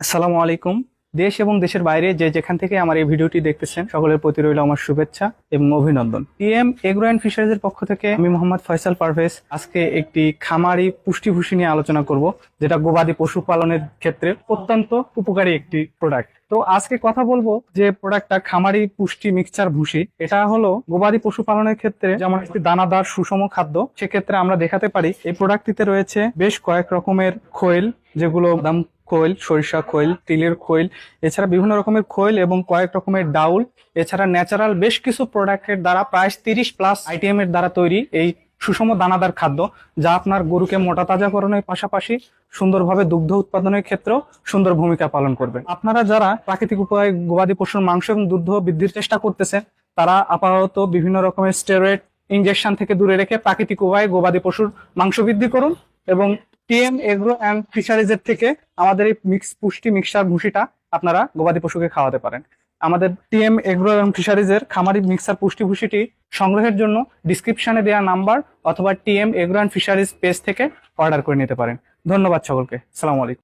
আসসালামু আলাইকুম। দেশ এবং দেশের বাইরে যে যেখান থেকে আমার এই ভিডিওটি দেখতেছেন, সকলের প্রতি রইল আমার শুভেচ্ছা এবং অভিনন্দন। পিএম এগ্রো অ্যান্ড ফিশারিজের পক্ষ থেকে আমি মোহাম্মদ ফয়সাল পারভেজ আজকে একটি খামারি পুষ্টিভূষি নিয়ে আলোচনা করব, যেটা গবাদি পশুপালনের ক্ষেত্রে অত্যন্ত উপকারী একটি প্রোডাক্ট তো আজকে কথা বলব যে প্রোডাক্টটা খামারি পুষ্টি মিক্সচার ভুসি এটা হলো গবাদি পশুপালনের ক্ষেত্রে যেমন একটি দানাদার সুষম খাদ্য, সেক্ষেত্রে আমরা দেখাতে পারি এই প্রোডাক্টটিতে রয়েছে বেশ কয়েক রকমের খোয়েল, যেগুলো দাম খোল সরিষা খোল তিলের খোল এছাড়া বিভিন্ন রকমের খোল এবং কয়েক রকমের ডাউল। এছাড়া ন্যাচারাল বেশ কিছু প্রোডাক্টের দ্বারা প্রায় তিরিশ প্লাস আইটেম এর দ্বারা তৈরি এই সুষম দানাদার খাদ্য, যা আপনার গরুকে মোটা তাজাকরণের পাশাপাশি সুন্দরভাবে দুগ্ধ উৎপাদনের ক্ষেত্রেও সুন্দর ভূমিকা পালন করবে। আপনারা যারা প্রাকৃতিক উপায়ে গবাদি পশুর মাংস এবং দুগ্ধ বৃদ্ধির চেষ্টা করতেছেন, তারা আপাতত বিভিন্ন রকমের স্টেরয়েড ইনজেকশন থেকে দূরে রেখে প্রাকৃতিক উপায়ে গবাদি পশুর মাংস বৃদ্ধি করুন এবং টিএম, এগ্রো অ্যান্ড ফিশারিজের থেকে আমাদের এই মিক্স পুষ্টি মিক্সার ভুষিটা আপনারা গবাদি পশুকে খাওয়াতে পারেন। আমাদের টিএম, এগ্রো অ্যান্ড ফিশারিজের খামারি মিক্সার পুষ্টি ভুষিটি সংগ্রহের জন্য ডিসক্রিপশানে দেওয়া নাম্বার অথবা TM, agro and fisheries page থেকে অর্ডার করে নিতে পারেন। ধন্যবাদ সকলকে। সালাম আলাইকুম।